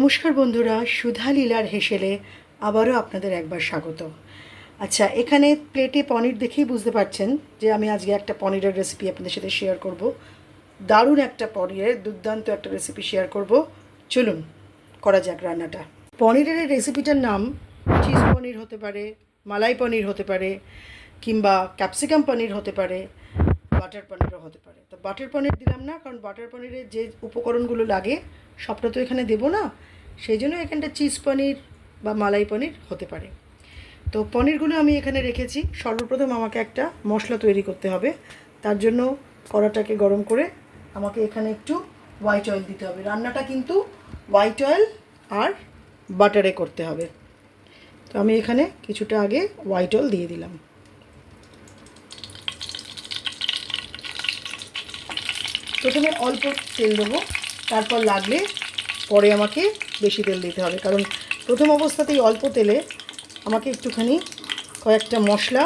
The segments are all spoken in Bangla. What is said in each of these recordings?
নমস্কার বন্ধুরা, সুধা লীলার হেসেলে আবারও আপনাদের একবার স্বাগত। আচ্ছা এখানে প্লেটে পনির দেখেই বুঝতে পারছেন যে আমি আজকে একটা পনিরের রেসিপি আপনাদের সাথে শেয়ার করব। দারুণ একটা পনিরের দুর্দান্ত একটা রেসিপি শেয়ার করব। চলুন, করা যাক রান্নাটা। পনিরের রেসিপিটার নাম চিজ পনির হতে পারে, মালাই পনির হতে পারে, কিংবা ক্যাপসিকাম পনির হতে পারে বাটার পনিরও হতে পারে। তো বাটার পনির দিলাম না, কারণ বাটার পনিরের যে উপকরণগুলো লাগে, সবটা তো এখানে দেবো না। সেই জন্য এখানটা চিজ পনির বা মালাই পনির হতে পারে। তো পনিরগুলো আমি এখানে রেখেছি। সর্বপ্রথম আমাকে একটা মশলা তৈরি করতে হবে। তার জন্য কড়াটাকে গরম করে আমাকে এখানে একটু হোয়াইট অয়েল দিতে হবে। রান্নাটা কিন্তু হোয়াইট অয়েল আর বাটারে করতে হবে। তো আমি এখানে কিছুটা আগে হোয়াইট অয়েল দিয়ে দিলাম। প্রথমে অল্প তেল দেবো, তারপর লাগলে পরে আমাকে বেশি তেল দিতে হবে। কারণ প্রথম অবস্থাতেই অল্প তেলে আমাকে একটুখানি কয়েকটা মশলা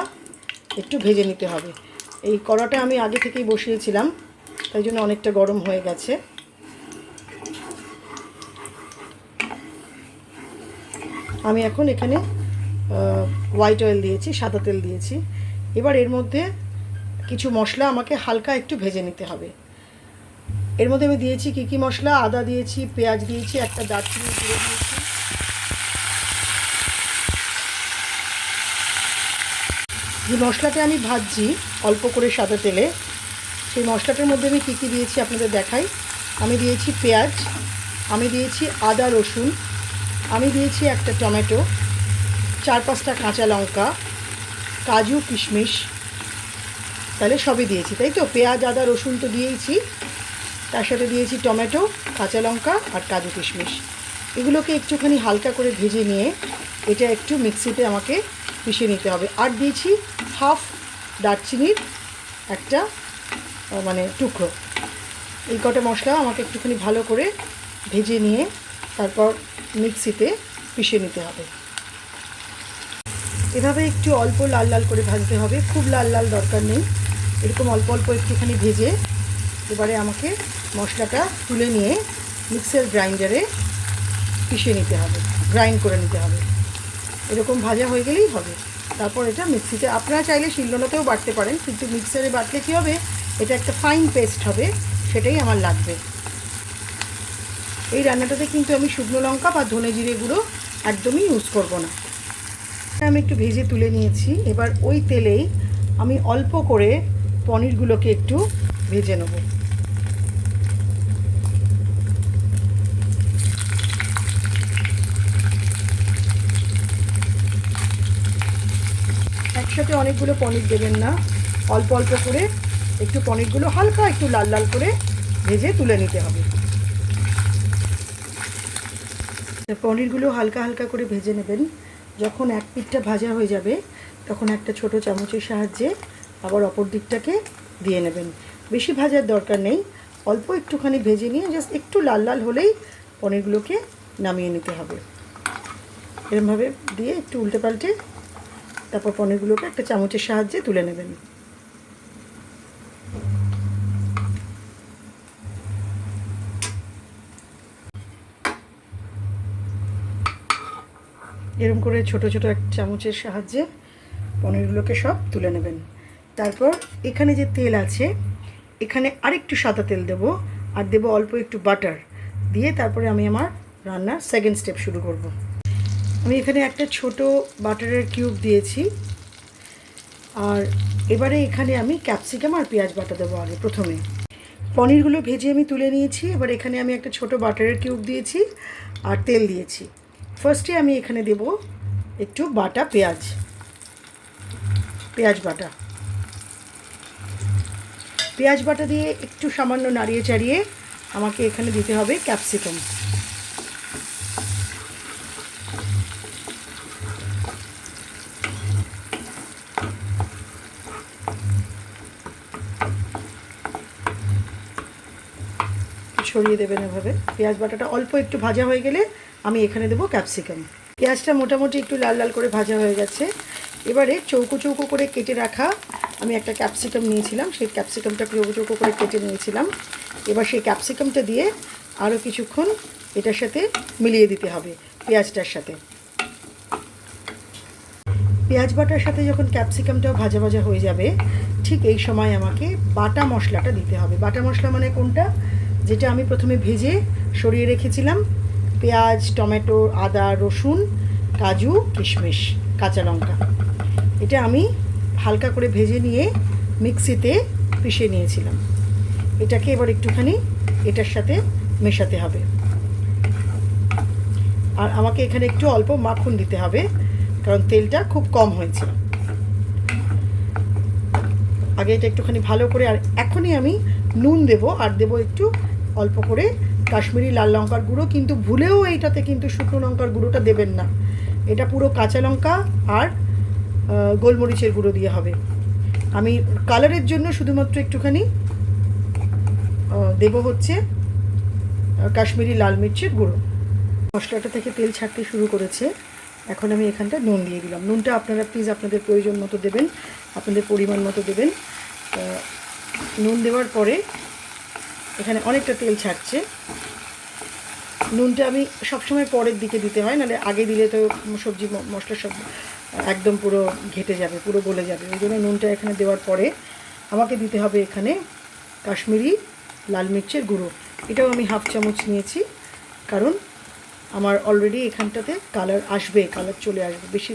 একটু ভেজে নিতে হবে। এই কড়াটা আমি আগে থেকেই বসিয়েছিলাম, তাই জন্য অনেকটা গরম হয়ে গেছে। আমি এখন এখানে হোয়াইট অয়েল দিয়েছি, সাদা তেল দিয়েছি। এবার এর মধ্যে কিছু মশলা আমাকে হালকা একটু ভেজে নিতে হবে। এর মধ্যে আমি দিয়েছি কী কী মশলা? আদা দিয়েছি, পেঁয়াজ দিয়েছি, একটা দারচিনি গুঁড়ো দিয়েছি। যে মশলাটা আমি ভাজছি অল্প করে সাদা তেলে, সেই মশলাটার মধ্যে আমি কী কী দিয়েছি আপনাদের দেখাই। আমি দিয়েছি পেঁয়াজ, আমি দিয়েছি আদা রসুন, আমি দিয়েছি একটা টমেটো, চার পাঁচটা কাঁচা লঙ্কা, কাজু কিশমিশ, তাহলে সবই দিয়েছি, তাই তো? পেঁয়াজ, আদা, রসুন তো দিয়েইছি। তার সাথে দিয়েছি টমেটো, কাঁচা লঙ্কা আর কাজু কিশমিশ। এগুলোকে একটুখানি হালকা করে ভেজে নিয়ে এটা একটু মিক্সিতে আমাকে পিষে নিতে হবে। আর দিয়েছি হাফ দারচিনির একটা মানে টুকরো। এই কটা মশলা আমাকে একটুখানি ভালো করে ভেজে নিয়ে তারপর মিক্সিতে পিষে নিতে হবে। এভাবে একটু অল্প লাল লাল করে ভাজতে হবে। খুব লাল লাল দরকার নেই। এরকম অল্প অল্প একটুখানি ভেজে এবারে আমাকে মশলাটা তুলে নিয়ে মিক্সার গ্রাইন্ডারে পিষে নিতে হবে, গ্রাইন্ড করে নিতে হবে। এরকম ভাজা হয়ে গেলেই হবে। তারপর এটা মিক্সিতে, আপনারা চাইলে শিলনোড়াতেও বাটতে পারেন, কিন্তু মিক্সারে বাটলে কী হবে? এটা একটা ফাইন পেস্ট হবে, সেটাই আমার লাগবে। এই রান্নাটাতে কিন্তু আমি শুকনো লঙ্কা বা ধনে জিরে গুঁড়ো একদমই ইউজ করব না। আমি একটু ভেজে তুলে নিয়েছি। এবার ওই তেলেই আমি অল্প করে পনিরগুলোকে একটু ভেজে নেব। একসাথে অনেকগুলো পনির দেবেন না। অল্প অল্প করে একটু পনিরগুলো হালকা একটু লাল লাল করে ভেজে তুলে নিতে হবে। পনিরগুলো হালকা হালকা করে ভেজে নেবেন। যখন এক পিঠটা ভাজা হয়ে যাবে, তখন একটা ছোট চামচের সাহায্যে আবার অপর দিকটাকে দিয়ে নেবেন। বেশি ভাজার দরকার নেই। অল্প একটুখানি ভেজে নিয়ে জাস্ট একটু লাল লাল হলেই পনিরগুলোকে নামিয়ে নিতে হবে। এরমভাবে দিয়ে একটু উল্টে পাল্টে তারপর পনিরগুলোকে একটা চামচের সাহায্যে তুলে নেবেন। এরকম করে ছোট ছোট এক চামচের সাহায্যে পনিরগুলোকে সব তুলে নেবেন। তারপর এখানে যে তেল আছে এখানে আরেকটু সাদা তেল দেবো, আর দেবো অল্প একটু বাটার। দিয়ে তারপরে আমি আমার রান্নার সেকেন্ড স্টেপ শুরু করব। আমি এখানে একটা ছোট বাটারের কিউব দিয়েছি। আর এবারে এখানে আমি ক্যাপসিকাম আর পেঁয়াজ বাটা দেবো আগে প্রথমে। পনিরগুলো ভেজে আমি তুলে নিয়েছি। এবার এখানে আমি একটা ছোট বাটারের কিউব দিয়েছি আর তেল দিয়েছি। ফার্স্টে আমি এখানে দেব একটু বাটা পেঁয়াজ। পেঁয়াজ বাটা। পেঁয়াজ বাটা দিয়ে একটু সামান্য নাড়িয়ে চাড়িয়ে আমাকে এখানে দিতে হবে ক্যাপসিকাম। ছড়িয়ে দেবেন এভাবে। পেঁয়াজ বাটাটা অল্প একটু ভাজা হয়ে গেলে আমি এখানে দেবো ক্যাপসিকাম। পেঁয়াজটা মোটামুটি একটু লাল লাল করে ভাজা হয়ে গেছে। এবারে চৌকো চৌকো করে কেটে রাখা আমি একটা ক্যাপসিকাম নিয়েছিলাম, সেই ক্যাপসিকামটা চৌকো চৌকো করে কেটে নিয়েছিলাম। এবার সেই ক্যাপসিকামটা দিয়ে আরও কিছুক্ষণ এটার সাথে মিলিয়ে দিতে হবে, পেঁয়াজটার সাথে। পেঁয়াজ বাটার সাথে যখন ক্যাপসিকামটাও ভাজা ভাজা হয়ে যাবে, ঠিক এই সময় আমাকে বাটা মশলাটা দিতে হবে। বাটা মশলা মানে কোনটা? যেটা আমি প্রথমে ভেজে সরিয়ে রেখেছিলাম, পেঁয়াজ, টমেটো, আদা, রসুন, কাজু, কিশমিশ, কাঁচা লঙ্কা। এটা আমি হালকা করে ভেজে নিয়ে মিক্সিতে পিষে নিয়েছিলাম। এটাকে এবার একটুখানি এটার সাথে মেশাতে হবে। আর আমাকে এখানে একটু অল্প মাখন দিতে হবে, কারণ তেলটা খুব কম হয়েছে। আগে এটা একটুখানি ভালো করে, আর এখনই আমি নুন দেব, আর দেব একটু অল্প করে কাশ্মীরি লাল লঙ্কার গুঁড়ো, কিন্তু ভুলেও এইটাতে কিন্তু শুকনো লঙ্কার গুঁড়োটা দেবেন না। এটা পুরো কাঁচা লঙ্কা আর গোলমরিচের গুঁড়ো দিয়ে হবে। আমি কালারের জন্য শুধুমাত্র একটুখানি দেব হচ্ছে কাশ্মীরি লাল মির্চের গুঁড়ো। মশলাটা থেকে তেল ছাড়তে শুরু করেছে। এখন আমি এখানটা নুন দিয়ে দিলাম। নুনটা আপনারা প্লিজ আপনাদের প্রয়োজন মতো দেবেন, আপনাদের পরিমাণ মতো দেবেন। নুন দেওয়ার পরে এখানে অনেকটা তেল ছাড়ছে। নুনটা আমি সবসময় পরের দিকে দিতে হয়, নাহলে আগে দিলে তো সবজি মশলা সব একদম পুরো ঘেটে যাবে, পুরো গলে যাবে। ওই জন্য নুনটা এখানে দেওয়ার পরে আমাকে দিতে হবে এখানে কাশ্মীরি লাল মির্চের গুঁড়ো। এটাও আমি হাফ চামচ নিয়েছি, কারণ আমার অলরেডি এখানটাতে কালার আসবে কালার চলে আসবে। বেশি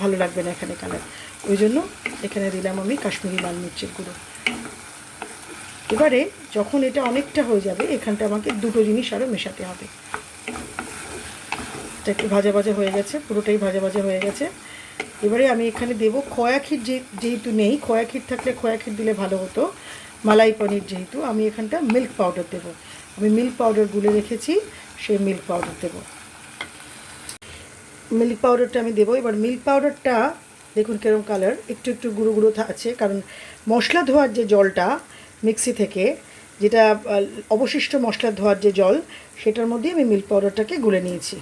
ভালো লাগবে না এখানে কালার ওই জন্য এখানে দিলাম আমি কাশ্মীরি লাল মির্চের গুঁড়ো। এবারে যখন এটা অনেকটা হয়ে যাবে, এখানটা আমাকে দুটো জিনিস আরও মেশাতে হবে। এটা একটু ভাজা ভাজা হয়ে গেছে, পুরোটাই ভাজা ভাজা হয়ে গেছে। এবারে আমি এখানে দেবো খোয়া ক্ষীর যে, যেহেতু নেই, খোয়া ক্ষীর থাকলে খোয়া ক্ষীর দিলে ভালো হতো। মালাই পনির যেহেতু, আমি এখানটা মিল্ক পাউডার দেবো। আমি মিল্ক পাউডার গুলে রেখেছি, সেই মিল্ক পাউডার দেবো। মিল্ক পাউডারটা আমি দেবো। এবার মিল্ক পাউডারটা দেখুন কীরকম কালার একটু একটু গুঁড়ো গুঁড়ো আছে। কারণ মশলা ধোয়ার যে জলটা মিক্সি থেকে, যেটা অবশিষ্ট মশলা ধোয়ার যে জল, সেটার মধ্যে আমি মিল্ক পাউডারটাকে গুলে নিয়েছি।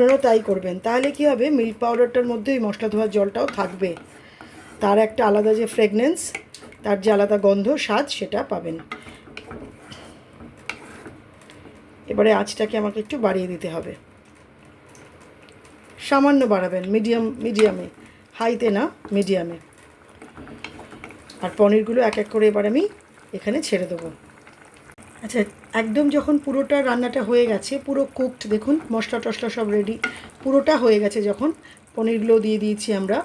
আপনারাও তাই করবেন। তাহলে কি হবে? মিল্ক পাউডারটার মধ্যে ওই মশলা ধোয়ার জলটাও থাকবে। তার একটা আলাদা যে ফ্রেগনেন্স তার যে আলাদা গন্ধ, স্বাদ সেটা পাবেন। এবারে আঁচটাকে আমাকে একটু বাড়িয়ে দিতে হবে। সামান্য বাড়াবেন মিডিয়াম মিডিয়ামে হাইতে না মিডিয়ামে আর পনিরগুলো এক এক করে এবার আমি এখানে ছেড়ে দেবো। আচ্ছা একদম যখন পুরোটা রান্নাটা হয়ে গেছে, পুরো কুকড দেখুন, মশলা টশলা সব রেডি পুরোটা হয়ে গেছে যখন, পনিরগুলো দিয়ে দিয়েছি আমরা,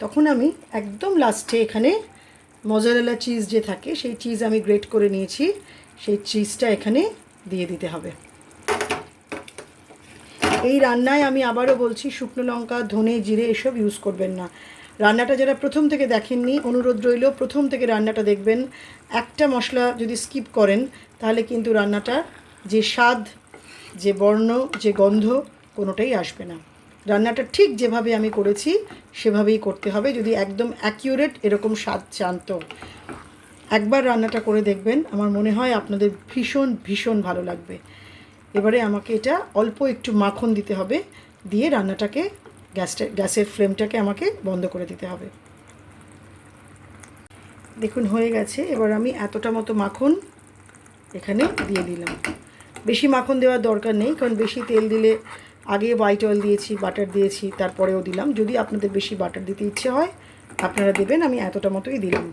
তখন আমি একদম লাস্টে এখানে মজারেলা চিজ যে থাকে, সেই চিজ আমি গ্রেট করে নিয়েছি, সেই চিজটা এখানে দিয়ে দিতে হবে। এই রান্নায় আমি আবারও বলছি, শুকনো লঙ্কা, ধনে, জিরে এসব ইউজ করবেন না। রান্নাটা যারা প্রথম থেকে দেখেননি, অনুরোধ রইল, প্রথম থেকে রান্নাটা দেখবেন। একটা মশলা যদি স্কিপ করেন, তাহলে কিন্তু রান্নাটার যে স্বাদ, যে বর্ণ, যে গন্ধ, কোনোটাই আসবে না। রান্নাটা ঠিক যেভাবে আমি করেছি, সেভাবেই করতে হবে, যদি একদম অ্যাকিউরেট এরকম স্বাদ চান তো একবার রান্নাটা করে দেখবেন, আমার মনে হয় আপনাদের ভীষণ ভীষণ ভালো লাগবে। এবারে আমাকে এটা অল্প একটু মাখন দিতে হবে, দিয়ে রান্নাটাকে গ্যাসটা গ্যাসের ফ্লেমটাকে আমাকে বন্ধ করে দিতে হবে। দেখুন, হয়ে গেছে। এবার আমি এতটা মতো মাখন এখানে দিয়ে দিলাম। বেশি মাখন দেওয়ার দরকার নেই, কারণ বেশি তেল দিলে আগে হোয়াইট অয়েল দিয়েছি বাটার দিয়েছি, তারপরেও দিলাম। যদি আপনাদের বেশি বাটার দিতে ইচ্ছে হয়, আপনারা দেবেন, আমি এতটা মতোই দিলাম।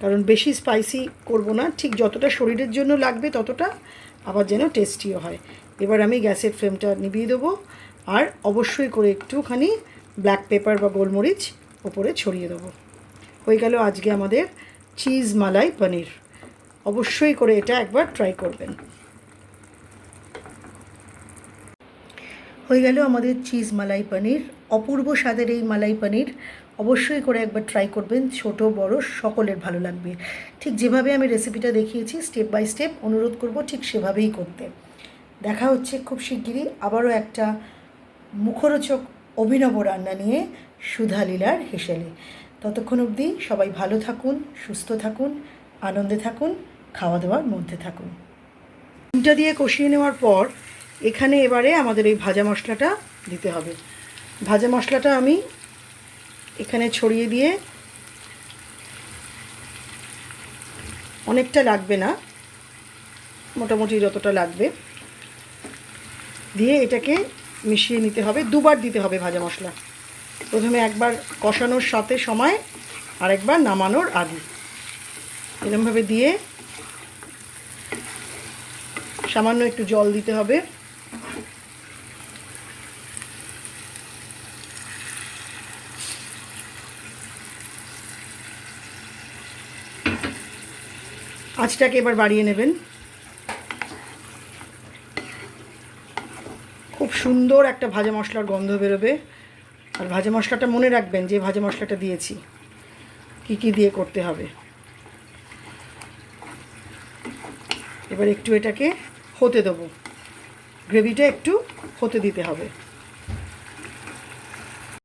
কারণ বেশি স্পাইসি করব না, ঠিক যতটা শরীরের জন্য লাগবে ততটা আবার যেন টেস্টিও হয়। এবার আমি গ্যাসের ফ্লেমটা নিভিয়ে দেবো। আর অবশ্যই করে একটুখানি ব্ল্যাক পেপার বা গোলমরিচ ওপরে ছড়িয়ে দেবো। হয়ে গেল আজকে আমাদের চিজ মালাই পনির। অবশ্যই করে এটা একবার ট্রাই করবেন। হয়ে গেল আমাদের চিজ মালাই পনির। অপূর্ব স্বাদের এই মালাই পনির। অবশ্যই করে একবার ট্রাই করবেন। ছোট, বড়, সকলের ভালো লাগবে। ঠিক যেভাবে আমি রেসিপিটা দেখিয়েছি স্টেপ বাই স্টেপ অনুরোধ করব ঠিক সেভাবেই করতে। দেখা হচ্ছে খুব শিগগিরই আবারও একটা মুখরোচক অভিনব রান্না নিয়ে সুধা লীলার হেসেলে। ততক্ষণ অবধি সবাই ভালো থাকুন, সুস্থ থাকুন, আনন্দে থাকুন খাওয়া দাওয়ার মধ্যে থাকুন। ডিমটা দিয়ে কষিয়ে নেওয়ার পর এখানে এবারে আমাদের এই ভাজা মশলাটা দিতে হবে। ভাজা মশলাটা আমি এখানে ছড়িয়ে দিয়ে অনেকটা লাগবে না, মোটামুটি যতটা লাগবে, দিয়ে এটাকে মিশিয়ে নিতে হবে, দুবার দিতে হবে ভাজা মশলা। প্রথমে একবার কষানোর সাথে সময় আর একবার নামানোর আগে। এরমভাবে দিয়ে সামান্য একটু জল দিতে হবে। আঁচটাকে এবার বাড়িয়ে নেবেন। খুব সুন্দর একটা ভাজা মশলার গন্ধ বেরোবে। আর ভাজা মশলাটা মনে রাখবেন যে ভাজা মশলাটা দিয়েছি। কি কি দিয়ে করতে হবে। এবার একটু এটাকে হতে দেবো। গ্রেভিটা একটু হতে দিতে হবে।